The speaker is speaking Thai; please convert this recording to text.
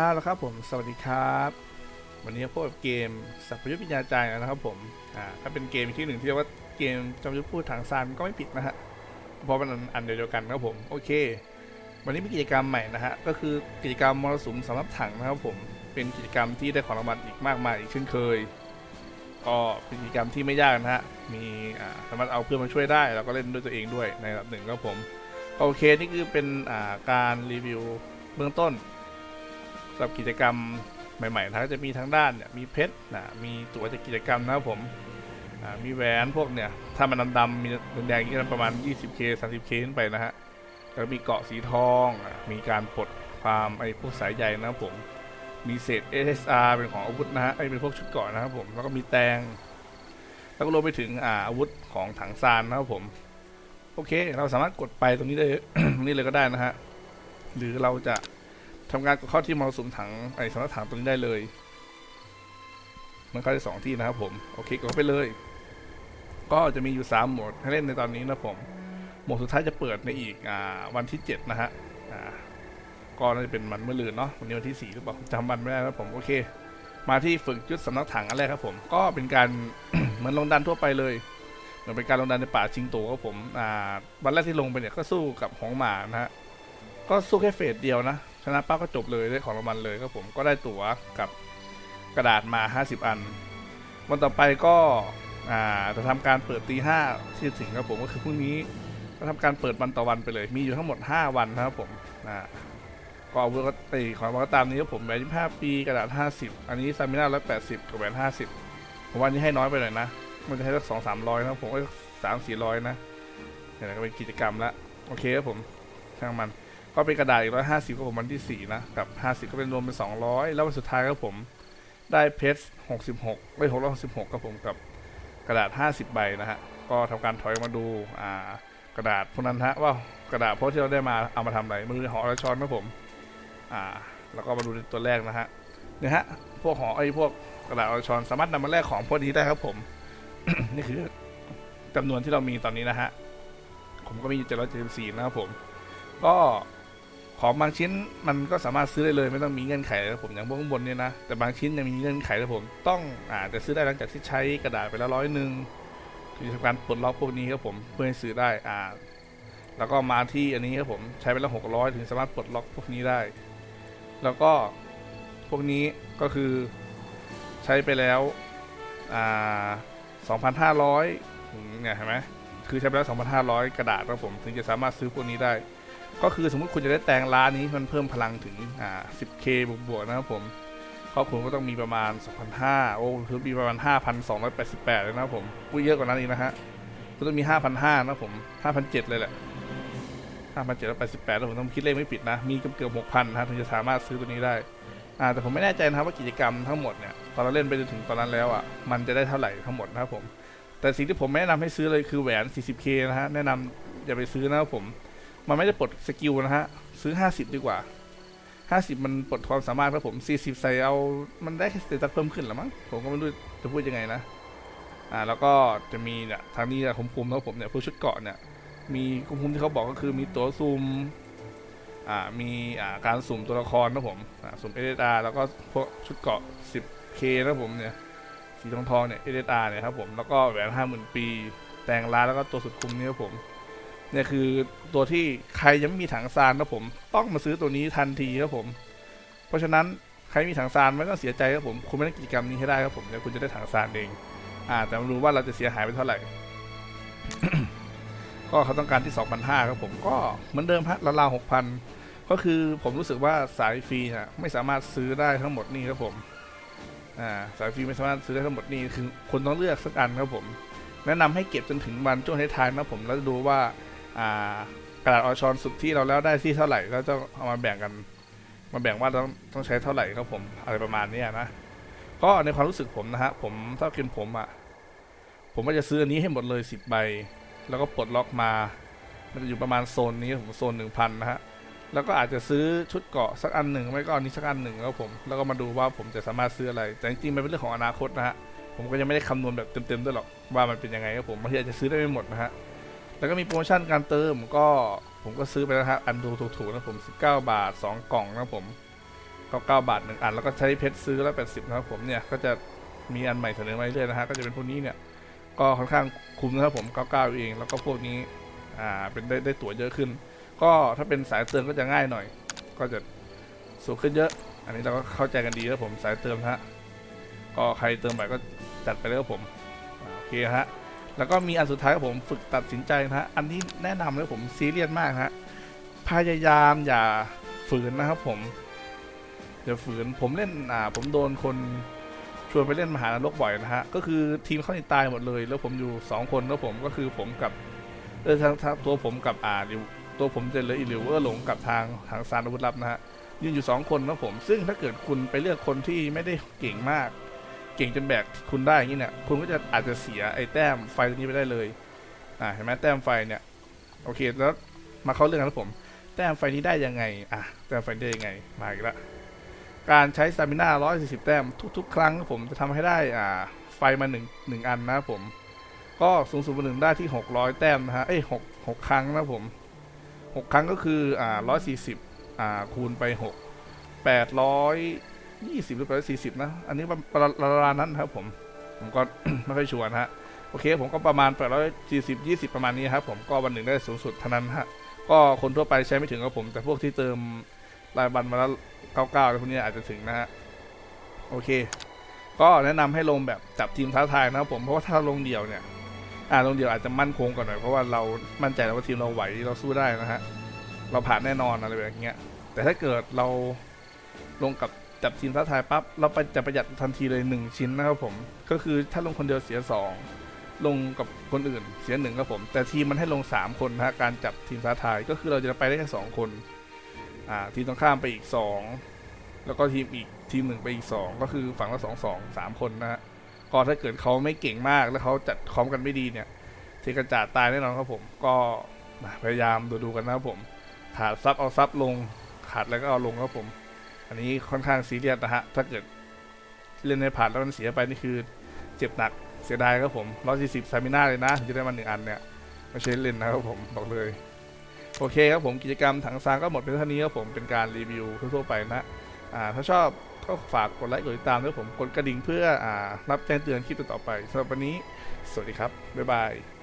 อ้าวแล้วครับผมสวัสดีครับ วันนี้พบกับเกมสัพพยุทธวิญญาจารย์นะครับผมอ่าก็เป็นเกมอีกที่หนึ่งที่เรียกว่าเกมจำยุทธพูดทางซานก็ไม่ผิดนะฮะเพราะมันอันเดียวกันครับผมโอเค วันนี้มีกิจกรรมใหม่นะฮะก็คือกิจกรรมมรสุมสำหรับถังนะครับผมเป็นกิจกรรมที่ได้ของรางวัลอีกมากมายอีกเช่นเคย ก็เป็นกิจกรรมที่ไม่ยากนะฮะมีอ่าสามารถเอาเพื่อนมาช่วยได้ แล้วก็เล่นด้วยตัวเองด้วยในระดับหนึ่งครับผมโอเคนี่คือเป็นอ่าการรีวิวเบื้องต้น หรับกิจกรรมใหม่ๆนะก็จะมีทั้งด้านเนี่ยมีเพชรนะมีตั๋วจากกิจกรรมนะครับผมมีแหวนพวกเนี่ยถ้ามันดำๆมีแดงๆนี่ประมาณ 20k 30k ขึ้นไปนะฮะแล้วมีเกาะสีทองมีการปลดความไอ้พวกสายใยนะครับผมมีเศษ SSR เป็นของอาวุธนะฮะไอ้เป็นพวกชุดเกาะนะครับผมแล้วก็มีแตง แล้วก็รวมไปถึงอาอาวุธของถังซานนะครับผม โอเค เราสามารถกดไปตรงนี้ได้ตรงนี้เลยก็ได้นะฮะหรือเราจะ ทำงานกับเข้าที่มรสุมถังไอ้สำนักถังตรงนี้ได้เลย มันเข้าได้สองที่นะครับผมโอเคกดไปเลย ก็จะมีอยู่สามโหมดให้เล่นในตอนนี้นะผมโหมดสุดท้ายจะเปิดในอีกอ่าวันที่เจ็ดนะฮะอ่าก็น่าจะเป็นมันเมื่อลืนเนาะวันนี้วันที่สี่หรือเปล่าจำวันไม่ได้แล้วผมโอเค มาที่ฝึกยุทธสำนักถังอันแรกครับผมก็เป็นการเหมือนลงดันทั่วไปเลยเหมือนเป็นการลงดันในป่าชิงโตครับผมอ่าวันแรกที่ลงไปเนี่ยก็สู้กับหงหมานะฮะก็สู้แค่เฟสเดียวนะ ชนะป้าก็จบเลยได้ของรางวัลเลยครับผมก็ได้ตั๋วกับกระดาษมา 50 อัน วันต่อไปก็จะทำการเปิดตีห้าที่จะถึงครับผมก็คือพรุ่งนี้ก็ทำการเปิดวันต่อวันไปเลย มีอยู่ทั้งหมด 5 วันนะครับผมก็เอาเวอร์ก็ตีของรางวัลก็ตามนี้ครับผมแหวนยี่ห้าปีกระดาษ 50 อันนี้ซามิน่าร้อยแปดสิบกับแหวน50ผมว่านี้ให้น้อยไปหน่อยนะ มันจะให้สักสองสามร้อยนะผมก็สามสี่ร้อยนะเนี่ยก็เป็นกิจกรรมละโอเคครับผมช่างมัน ก็เป็นกระดาษอีกร้อยห้าสิบก็ผมวันที่สี่นะกับห้าสิบก็เป็นรวมเป็นสองร้อยแล้ววันสุดท้ายก็ผมได้เพชรหกสิบหกไม่หกร้อยหกสิบหกก็ผมกับกระดาษห้าสิบใบนะฮะก็ทำการถอยมาดูอ่ากระดาษพวกนั้นฮะว่ากระดาษพวกที่เราได้มาเอามาทำอะไรมาดูในหอระช้อนนะผมอ่าแล้วก็มาดูในตัวแรกนะฮะเนี่ยฮะพวกหอไอ้พวกกระดาษอรชอนสามารถนำมาแลกของพวกนี้ได้ครับผม นี่คือจำนวนที่เรามีตอนนี้นะฮะผมก็มีเจ็ดร้อยเจ็ดสิบสี่นะครับผม ก็ ของบางชิ้นมันก็สามารถซื้อได้เลยไม่ต้องมีเงื่อนไขนะผมอย่างพวกข้างบนเนี่ยนะแต่บางชิ้นยังมีเงื่อนไขนะผมต้องอาจจะซื้อได้หลังจากที่ใช้กระดาษไปแล้วร้อยหนึ่งคือทำการปลดล็อกพวกนี้ครับผมเพื่อให้ซื้อได้อ่าแล้วก็มาที่อันนี้ครับผมใช้ไปแล้วหกร้อยถึงสามารถปลดล็อกพวกนี้ได้ แล้วก็พวกนี้ก็คือใช้ไปแล้วอ่าสองพันห้าร้อยเนี่ยเห็นไหมคือใช้ไปแล้วสองพันห้าร้อยกระดาษครับผมถึงจะสามารถซื้อพวกนี้ได้ ก็คือสมมุติคุณจะได้แต่งร้านนี้มันเพิ่มพลังถึงอ่า 10k บวกบวกๆนะครับผมครอบครัวก็ต้องมีประมาณ 2,500 โอ้คือมีประมาณ 5,288 เลยนะครับผมพูดเยอะกว่านั้นอีกนะฮะก็ต้องมี 5,500 นะผม 5,700 เลยแหละ 5,788 แล้วผมต้องคิดเลขไม่ผิดนะ มีเกือบเกือบ6,000 นะถึงจะสามารถซื้อตัวนี้ได้ อ่า แต่ผมไม่แน่ใจนะครับว่ากิจกรรมทั้งหมดเนี่ย ตอนเราเล่นไปจนถึงตอนนั้นแล้วอะ มันจะได้เท่าไหร่ทั้งหมดนะครับผม แต่สิ่งที่ผมแนะนำให้ซื้อเลยคือแหวน 40k นะฮะ แนะนำอย่าไปซื้อนะครับผม มันไม่ได้ปลดสกิลนะฮะ ซื้อ50ดีกว่า50มันปลดความสามารถครับผม40ใส่เอา มันได้สเตตัสเพิ่มขึ้นหรือมั้ง ผมก็ไม่รู้จะพูดยังไงนะ อ่า แล้วก็จะมีเนี่ยทางนี้นี่ยคุมคุมๆครับผมเนี่ยพวกชุดเกาะเนี่ย มีคุมคุมที่เขาบอกก็คือมีตัวซูม อ่า มีอ่าการสุ่มตัวละครนะผม อ่า สุ่มเอเดอาแล้วก็พวกชุดเกาะ 10k นะผมเนี่ย สีทองทองเนี่ยเอเดอาเนี่ยครับผม แล้วก็แหวน50,000ปี แต่งร้านแล้วก็ตัวสุดคุมนี่ครับผม เนี่ยคือตัวที่ใครยังไม่มีถังซานนะผม ต้องมาซื้อตัวนี้ทันทีครับผม เพราะฉะนั้นใครมีถังซานไม่ต้องเสียใจครับผม คุณไม่ได้กิจกรรมนี้ให้ได้ครับผมเดี๋ยวคุณจะได้ถังซานเอง อ่า แต่มาดูว่าเราจะเสียหายไปเท่าไหร่ ก็เขาต้องการที่ 2,500ครับผมก็เหมือนเดิมฮะราว6,000 ก็คือผมรู้สึกว่าสายฟรีน่ะไม่สามารถซื้อได้ทั้งหมดนี่ครับผมอ่าสายฟรีไม่สามารถซื้อได้ทั้งหมดนี่คือคุณต้องเลือกสักอันครับผม แนะนำให้เก็บจนถึงวันช่วงท้ายๆนะผมแล้วดูว่า กระดาษออชอนสุดที่เราแล้วได้ที่เท่าไหร่แล้วจะเอามาแบ่งกันมาแบ่งว่าต้องต้องใช้เท่าไหร่ครับผมอะไรประมาณนี้นะก็ในความรู้สึกผมนะฮะผมถ้าเป็นผมอะ่ะผมก็จะซื้ออันนี้ให้หมดเลยสิบใบ แล้วก็ปลดล็อกมา มันจะอยู่ประมาณโซนนี้ผมโซนหนึ่งพันนะฮะแล้วก็อาจจะซื้อชุดเกาะสักอันหนึ่งไม่ก็อันนี้สักอันหนึ่งครับผมแล้วก็มาดูว่าผมจะสามารถซื้ออะไร แต่จริงๆมันเป็นเรื่องของอนาคตนะฮะผมก็ยังไม่ได้คำนวณแบบเต็มๆด้วยหรอกว่ามันเป็นยังไงครับผมบางทีอาจจะซื้อได้ไม่หมดนะฮะ แล้วก็มีโปรโมชั่นการเติมก็ผมก็ซื้อไปแล้วฮะอันดูถูกๆนะผม 19 บาท 2 กล่องนะผมก็เก้าบาทหนึ่งอันแล้วก็ใช้เพชรซื้อแล้วแปดสิบนะครับผมเนี่ยก็จะมีอันใหม่เสนอมาเรื่อยๆนะฮะก็จะเป็นพวกนี้เนี่ยก็ค่อนข้างคุ้มนะครับผมเก้าเก้าเอง แล้วก็พวกนี้อ่าเป็นได้ได้ตั๋วเยอะขึ้น ก็ถ้าเป็นสายเติมก็จะง่ายหน่อย ก็จะสูงขึ้นเยอะ อันนี้เราก็เข้าใจกันดีครับผมสายเติมฮะก็ใครเติมไปก็จัดไปเลยครับผมโอเคฮะ แล้วก็มีอันสุดท้ายผมฝึกตัดสินใจนะฮะอันนี้แนะนำเลยผมซีเรียสมากฮะพยายามอย่าฝืนนะครับผมอย่าฝืนผมเล่นอ่าผมโดนคนชวนไปเล่นมหานรกบ่อยนะฮะ ก็คือทีมเขานี่ตายหมดเลย แล้วผมอยู่สองคนแล้วผมก็คือผมกับเออทางตัวผมกับอ่าริวตัวผมจะเหลืออีริวเวอร์หลงกับทางทางซานอาวุธลับนะฮะยืนอยู่สองคนนะผม ซึ่งถ้าเกิดคุณไปเลือกคนที่ไม่ได้เก่งมาก ก่งจนแบกคุณได้อย่างนี้เนี่ยคุณก็จะอาจจะเสียไอ้แต้มไฟตัวนี้ไปได้เลยอ่าเห็นไหมแต้มไฟเนี่ยโอเคแล้วมาเข้าเรื่องกันนะผม แต้มไฟนี้ได้ยังไงอะแต้มไฟได้ยังไงมาอีกแล้วการใช้สตามิน่า140 แต้มทุก ๆ ครั้งผมจะทำให้ได้อ่าไฟมาหนึ่งหนึ่งอันนะผม ก็สูงสุดมาหนึ่งได้ที่ 600 แต้มนะฮะเอ้ยหกหกครั้งนะผมหกครั้งก็คืออ่า140อ่าคูณไปหกแปดร้อย ยี่สิบหรือแปดร้อยสี่สิบนะ อันนี้ประประมาณนั้นครับ ผม ผมก็ไม่ค่อยชัวร์นะฮะ โอเค ผมก็ประมาณแปดร้อยสี่สิบยี่สิบประมาณนี้ครับ ผม ก็วันหนึ่งได้สูงสุดเท่านั้นฮะ ก็คนทั่วไปใช้ไม่ถึงครับผม แต่พวกที่เติมรายวันมาแล้วเก้าเก้าอะไรพวกนี้อาจจะถึงนะฮะ โอเค ก็แนะนำให้ลงแบบจับทีมท้าทายนะครับผม เพราะว่าถ้าลงเดี่ยวเนี่ย อ่าลงเดี่ยวอาจจะมั่นคงกว่อนหน่อย เพราะว่าเรามั่นใจแล้วว่าทีมเราไหว เราสู้ได้นะฮะ เราผ่านแน่นอนอะไรแบบเนี้ย แต่ถ้าเกิดเราลงกับ จับทีมท้าทายปั๊บเราไปจะประหยัดทันทีเลยหนึ่งชิ้นนะครับผม ก็คือถ้าลงคนเดียวเสียสองลงกับคนอื่นเสียหนึ่งครับผม แต่ทีมมันให้ลงสามคนนะฮะการจับทีมท้าทายก็คือเราจะไปได้แค่สองคนอ่าทีมตรงข้ามไปอีกสองแล้วก็ทีมอีกทีมหนึ่งไปอีกสองก็คือฝั่งละสองสองสามคนนะฮะก็ถ้าเกิดเขาไม่เก่งมากแล้วเขาจัดคอมกันไม่ดีเนี่ยเทกระจาดตายแน่นอนครับผม ก็พยายามดูดูกันนะครับผม ขาดซับเอาซับลง ขาดแล้วก็เอาลงครับผม อันนี้ค่อนข้างซีเรียสนะฮะ ถ้าเกิดเล่นในผ่านแล้วมันเสียไปนี่คือเจ็บหนักเสียดายครับผมร้อยสี่สิบซามิน่าเลยนะจะได้มาหนึ่งอันเนี่ยไม่ใช่เล่นนะครับผมบอกเลย โอเคครับผมกิจกรรมถังซางก็หมดเป็นเท่านี้ครับผมเป็นการรีวิวทั่วๆไปนะอ่าถ้าชอบก็ฝากกดไลค์กดติดตามด้วยผมกดกระดิ่งเพื่ออ่ารับแจ้งเตือนคลิปต่อไปสำหรับวันนี้ สวัสดีครับ บ๊ายบาย